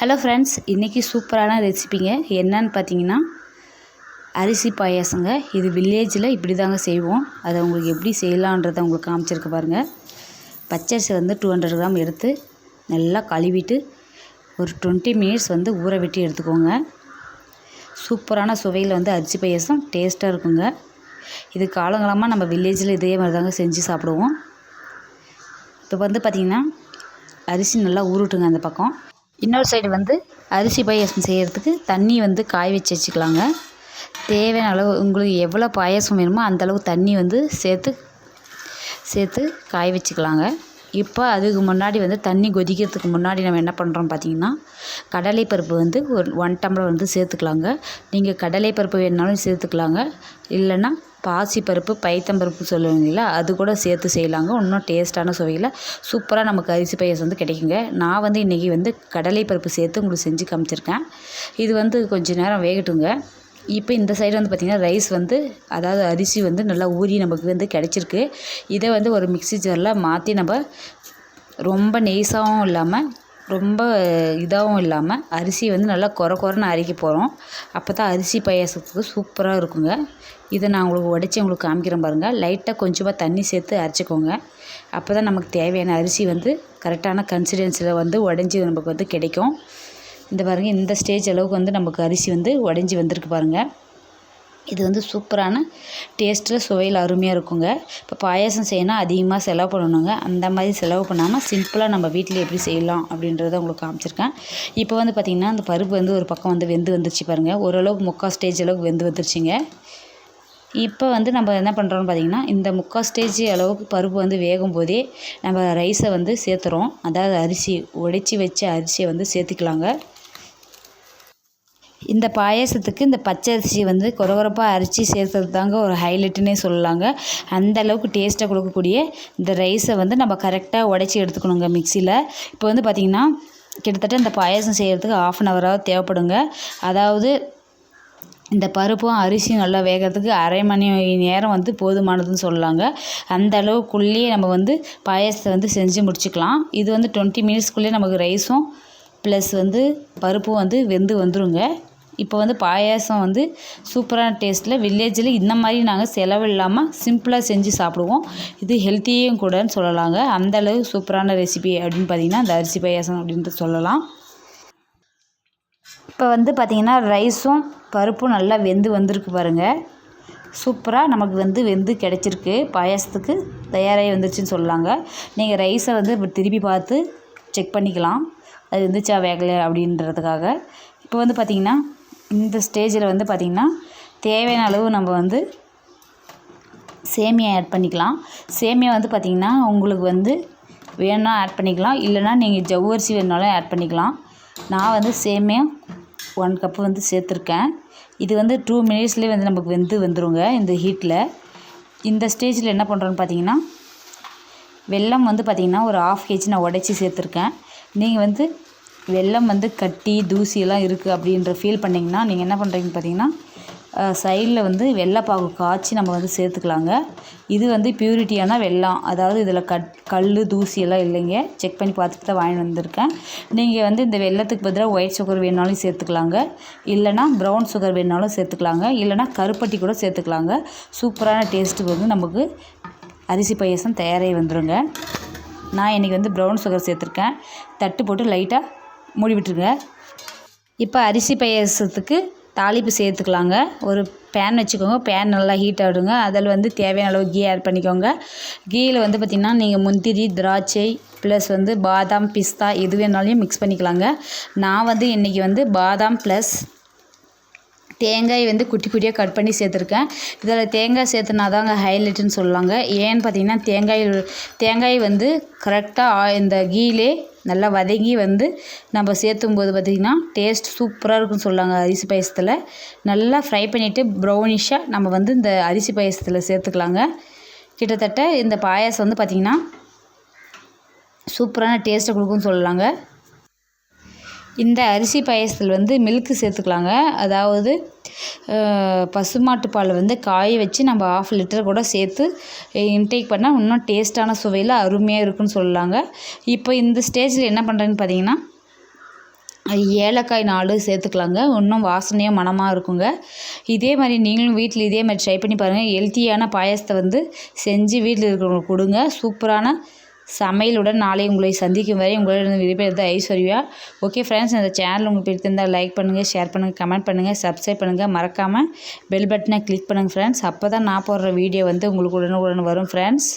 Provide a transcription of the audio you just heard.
Hello friends இன்றைக்கி சூப்பரான ரெசிபிங்க என்னன்னு பார்த்தீங்கன்னா அரிசி பாயாசங்க. இது வில்லேஜில் இப்படி தாங்க செய்வோம். அதை உங்களுக்கு எப்படி செய்யலான்றதை உங்களுக்கு காமிச்சிருக்கு பாருங்கள் பச்சரிசி வந்து டூ ஹண்ட்ரட் கிராம் எடுத்து நல்லா கழுவிட்டு ஒரு டுவெண்ட்டி மினிட்ஸ் வந்து ஊற வெட்டி எடுத்துக்கோங்க. சூப்பரான சுவையில் வந்து அரிசி பாயாசம் டேஸ்ட்டாக இருக்குங்க. இது காலங்காலமாக நம்ம வில்லேஜில் இதே மாதிரி தாங்க செஞ்சு சாப்பிடுவோம். இப்போ வந்து பார்த்திங்கன்னா அரிசி நல்லா ஊறட்டுங்க அந்த பக்கம். இன்னொரு சைடு வந்து அரிசி பாயாசம் செய்கிறதுக்கு தண்ணி வந்து காய வச்சு வச்சுக்கலாங்க. தேவையான அளவு உங்களுக்கு எவ்வளோ பாயாசம் வேணுமோ அந்தளவு தண்ணி வந்து சேர்த்து சேர்த்து காய வச்சுக்கலாங்க. இப்போ அதுக்கு முன்னாடி வந்து தண்ணி கொதிக்கிறதுக்கு முன்னாடி நம்ம என்ன பண்ணுறோம் பார்த்தீங்கன்னா கடலை பருப்பு வந்து ஒரு ஒன் டம்ளர் வந்து சேர்த்துக்கலாங்க. நீங்கள் கடலை பருப்பு வேணுனாலும் சேர்த்துக்கலாங்க. இல்லைன்னா பாசி பருப்பு பைத்தம்பருப்பு சொல்லுவீங்களா அது கூட சேர்த்து செய்யலாங்க. இன்னும் டேஸ்ட்டான சுவையில் சூப்பராக நமக்கு அரிசி பாயாசம் வந்து கிடைக்குங்க. நான் வந்து இன்றைக்கி வந்து கடலை பருப்பு சேர்த்து உங்களுக்கு செஞ்சு காமிச்சிருக்கேன். இது வந்து கொஞ்சம் நேரம் வேகட்டுங்க. இப்போ இந்த சைடு வந்து பார்த்திங்கன்னா ரைஸ் வந்து அதாவது அரிசி வந்து நல்லா ஊறி நமக்கு வந்து கிடச்சிருக்கு. இதை வந்து ஒரு மிக்ஸி ஜாரில் மாற்றி நம்ம ரொம்ப நெய்ஸாகவும் இல்லாமல் ரொம்ப இதாகவும் இல்லாமல் அரிசி வந்து நல்லா கொர குறைன்னு அரைக்க போகிறோம் அப்போ தான் அரிசி பாயாசத்துக்கு சூப்பராக இருக்குங்க. இதை நான் உங்களுக்கு உடச்சி உங்களுக்கு காமிக்கிறேன் பாருங்கள் லைட்டாக கொஞ்சமாக தண்ணி சேர்த்து அரைச்சிக்கோங்க. அப்போ தான் நமக்கு தேவையான அரிசி வந்து கரெக்டான கன்சிடென்சியில் வந்து உடஞ்சி நமக்கு வந்து கிடைக்கும். இந்த பாருங்கள் இந்த ஸ்டேஜ் அளவுக்கு வந்து நமக்கு அரிசி வந்து உடஞ்சி வந்திருக்கு பாருங்கள் இது வந்து சூப்பரான டேஸ்ட்டில் சுவையில் அருமையாக இருக்குங்க. இப்போ பாயாசம் செய்யணும் அதிகமாக செலவு பண்ணணுங்க. அந்த மாதிரி செலவு பண்ணாமல் சிம்பிளாக நம்ம வீட்டில் எப்படி செய்யலாம் அப்படின்றத உங்களுக்கு காமிச்சிருக்கேன். இப்போ வந்து பார்த்திங்கன்னா அந்த பருப்பு வந்து ஒரு பக்கம் வந்து வெந்து வந்துருச்சு பாருங்கள் ஓரளவுக்கு முக்கால் ஸ்டேஜ் அளவுக்கு வெந்து வந்துருச்சுங்க. இப்போ வந்து நம்ம என்ன பண்ணுறோம்னு பார்த்திங்கன்னா இந்த முக்கால் ஸ்டேஜ் அளவுக்கு பருப்பு வந்து வேகும் போதே நம்ம ரைஸை வந்து சேர்த்துறோம். அதாவது அரிசி உடைச்சி வச்ச அரிசியை வந்து சேர்த்துக்கலாங்க. இந்த பாயாசத்துக்கு இந்த பச்சை அரிசி வந்து கொரகொரப்பாக அரிசி சேர்த்தது தாங்க ஒரு ஹைலைட்டுன்னே சொல்லலாங்க. அந்த அளவுக்கு டேஸ்ட்டை கொடுக்கக்கூடிய இந்த ரைஸை வந்து நம்ம கரெக்டாக உடச்சி எடுத்துக்கணுங்க மிக்சியில் இப்போ வந்து பார்த்திங்கன்னா கிட்டத்தட்ட இந்த பாயாசம் செய்கிறதுக்கு ஆஃப் அன் ஹவராக தேவைப்படுங்க. அதாவது இந்த பருப்பும் அரிசியும் நல்லா வேகிறதுக்கு அரை மணி நேரம் வந்து போதுமானதுன்னு சொல்லலாங்க. அந்த அளவுக்குள்ளேயே நம்ம வந்து பாயாசத்தை வந்து செஞ்சு முடிச்சுக்கலாம். இது வந்து டுவெண்ட்டி மினிட்ஸ்க்குள்ளேயே நமக்கு ரைஸும் ப்ளஸ் வந்து பருப்பும் வந்து வெந்து வந்துருங்க. இப்போ வந்து பாயாசம் வந்து சூப்பரான டேஸ்ட்டில் வில்லேஜில் இந்த மாதிரி நாங்கள் செலவு இல்லாமல் சிம்பிளாக செஞ்சு சாப்பிடுவோம். இது ஹெல்த்தியும் கூடன்னு சொல்லலாங்க. அந்தளவு சூப்பரான ரெசிபி அப்படின்னு பார்த்தீங்கன்னா இந்த அரிசி பாயாசம் அப்படின்ட்டு சொல்லலாம். இப்போ வந்து பார்த்திங்கன்னா ரைஸும் பருப்பும் நல்லா வெந்து வந்திருக்கு பாருங்கள் சூப்பராக நமக்கு வந்து வெந்து கிடச்சிருக்கு. பாயாசத்துக்கு தயாராகி வந்துருச்சுன்னு சொல்லலாங்க. நீங்கள் ரைஸை வந்து இப்போ திருப்பி பார்த்து செக் பண்ணிக்கலாம். அது வந்துச்சா வேகலை அப்படின்றதுக்காக. இப்போ வந்து பார்த்திங்கன்னா இந்த ஸ்டேஜில் வந்து பார்த்திங்கன்னா தேவையான அளவு நம்ம வந்து சேமியா ஆட் பண்ணிக்கலாம். சேமியா வந்து பார்த்திங்கன்னா உங்களுக்கு வந்து வேணால் ஆட் பண்ணிக்கலாம். இல்லைனா நீங்கள் ஜவ்வரிசி வேணுனாலும் ஆட் பண்ணிக்கலாம். நான் வந்து சேமியா ஒன் கப்பு வந்து சேர்த்துருக்கேன். இது வந்து டூ மினிட்ஸ்லேயே வந்து நமக்கு வெந்து வந்துடுங்க இந்த ஹீட்டில் இந்த ஸ்டேஜில் என்ன பண்ணுறோன்னு பார்த்தீங்கன்னா வெல்லம் வந்து பார்த்திங்கன்னா ஒரு ஆஃப் கேஜி நான் உடச்சி சேர்த்துருக்கேன். நீங்கள் வந்து வெள்ளம் வந்து கட்டி தூசியெல்லாம் இருக்குது அப்படின்ற ஃபீல் பண்ணிங்கன்னா நீங்கள் என்ன பண்ணுறீங்கன்னு பார்த்தீங்கன்னா சைடில் வந்து வெள்ளைப்பாகு காய்ச்சி நம்ம வந்து சேர்த்துக்கலாங்க. இது வந்து பியூரிட்டியான வெள்ளம். அதாவது இதில் கட் கல் தூசியெல்லாம் இல்லைங்க. செக் பண்ணி பார்த்துட்டு தான் வாங்கிட்டு வந்திருக்கேன். நீங்கள் வந்து இந்த வெள்ளத்துக்கு பதிலாக ஒயிட் சுகர் வேணாலும் சேர்த்துக்கலாங்க. இல்லைனா ப்ரௌன் சுகர் வேணாலும் சேர்த்துக்கலாங்க. இல்லைனா கருப்பட்டி கூட சேர்த்துக்கலாங்க. சூப்பரான டேஸ்ட்டுக்கு வந்து நமக்கு அரிசி பாயசம் தயாராகி வந்துடுங்க நான் இன்றைக்கி வந்து ப்ரௌன் சுகர் சேர்த்துருக்கேன். தட்டு போட்டு லைட்டாக மூடி விட்டுருங்க இப்போ அரிசி பாயசத்துக்கு தாளிப்பு சேர்த்துக்கலாங்க. ஒரு பேன் வச்சுக்கோங்க. பேன் நல்லா ஹீட் ஆகிடுங்க. அதில் வந்து தேவையான அளவு கீ ஆட் பண்ணிக்கோங்க. கீயில் வந்து பார்த்திங்கன்னா நீங்கள் முந்திரி திராட்சை ப்ளஸ் வந்து பாதாம் பிஸ்தா எது வேணாலையும் மிக்ஸ் பண்ணிக்கலாங்க. நான் வந்து இன்றைக்கி வந்து பாதாம் ப்ளஸ் தேங்காய் வந்து குட்டி குட்டியாக கட் பண்ணி சேர்த்துருக்கேன். இதில் தேங்காய் சேர்த்துனா தாங்க ஹைலைட்டுன்னு சொல்லுவாங்க. ஏன்னு பார்த்தீங்கன்னா தேங்காய் தேங்காய் வந்து கரெக்டாக இந்த கீலே நல்லா வதங்கி வந்து நம்ம சேர்த்தும் போது பார்த்திங்கன்னா டேஸ்ட் சூப்பராக இருக்குன்னு சொல்லுவாங்க அரிசி பாயசத்தில். நல்லா ஃப்ரை பண்ணிவிட்டு ப்ரௌனிஷாக நம்ம வந்து இந்த அரிசி பாயசத்தில் சேர்த்துக்கலாங்க. கிட்டத்தட்ட இந்த பாயாசம் வந்து பார்த்திங்கன்னா சூப்பரான டேஸ்ட்டை கொடுக்குன்னு சொல்லலாங்க. இந்த அரிசி பாயசத்தில் வந்து மில்க்கு சேர்த்துக்கலாங்க. அதாவது பசுமாட்டு பால் வந்து காய வச்சு நம்ம ஆஃப் லிட்டர் கூட சேர்த்து இன்டேக் பண்ணால் இன்னும் டேஸ்ட்டான சுவையில் அருமையாக இருக்குன்னு சொல்லலாங்க. இப்போ இந்த ஸ்டேஜில் என்ன பண்ணுறேன்னு பார்த்தீங்கன்னா ஏலக்காய் நாலு சேர்த்துக்கலாங்க. இன்னும் வாசனையாக மணமாக இருக்குங்க. இதே மாதிரி நீங்களும் வீட்டில் இதே மாதிரி ட்ரை பண்ணி பாருங்கள் ஹெல்த்தியான பாயசத்தை வந்து செஞ்சு வீட்டில் இருக்கிறவங்களுக்கு கொடுங்க. சூப்பரான சமையலுடன் நாளை உங்களை சந்திக்கும் வரை உங்களிடம் விடைபெறுவது ஐஸ்வர்யா. ஓகே ஃப்ரெண்ட்ஸ் இந்த சேனல் உங்களுக்கு பிடித்திருந்தால் லைக் பண்ணுங்கள் ஷேர் பண்ணுங்கள் கமெண்ட் பண்ணுங்கள் சப்ஸ்கிரைப் பண்ணுங்கள் மறக்காமல் பெல் பட்டனை கிளிக் பண்ணுங்கள் ஃப்ரெண்ட்ஸ் அப்போ தான் நான் போடுற வீடியோ வந்து உங்களுக்கு உடனுக்குடன் வரும் ஃப்ரெண்ட்ஸ்